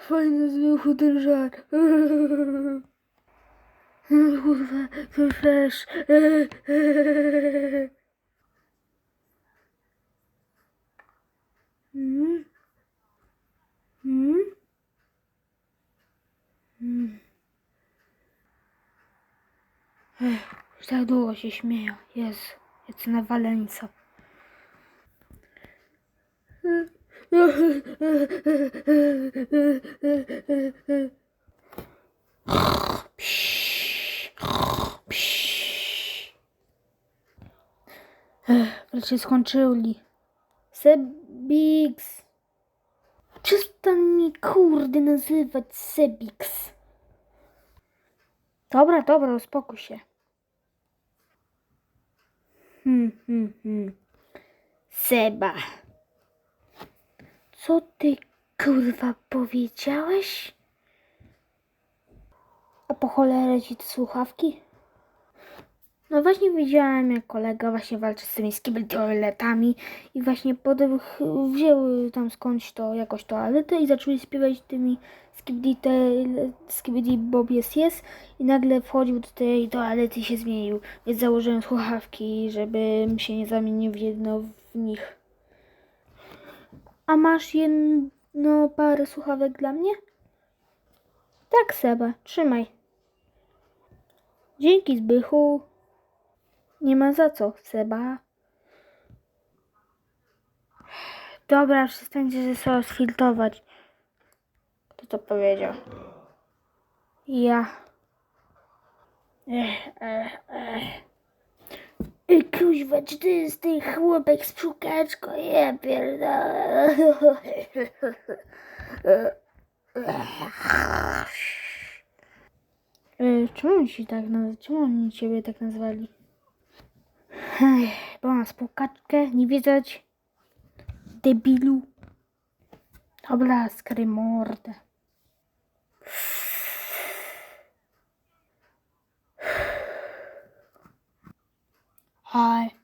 Fajny zwykły ten żart. Kurwa, to też. Hmm? Hmm? Hmm. Ech, już tak długo się. Ech, wreszcie skończyli. Sebix. Przestań mi kurde nazywać Sebix. Dobra, dobra, uspokój się. Hmm, hmm, hmm. Seba. Co ty kurwa powiedziałeś? A po cholerę ci te słuchawki? No właśnie widziałem, jak kolega właśnie walczy z tymi skibidi i właśnie potem wzięły tam skądś to jakoś toaletę i zaczęły śpiewać tymi skibidi bob jest jest i nagle wchodził do tej toalety i się zmienił, więc założyłem słuchawki, żebym się nie zamienił w jedno w nich. A masz jedno parę słuchawek dla mnie? Tak, Seba, trzymaj. Dzięki, Zbychu. Nie ma za co, Seba. Dobra, przestańcie ze sobą sfiltrować. Kto to powiedział? Ja. Ech, ech, ech. Kuźwa, czy jest ten chłopek z pszukaczką? Ja pierdolę. E, Czemu oni się tak naz- Czemu oni ciebie tak nazwali? Ech, bo mam spłukaczkę, nie widać. Debilu. Dobra, skry mordę. Hi.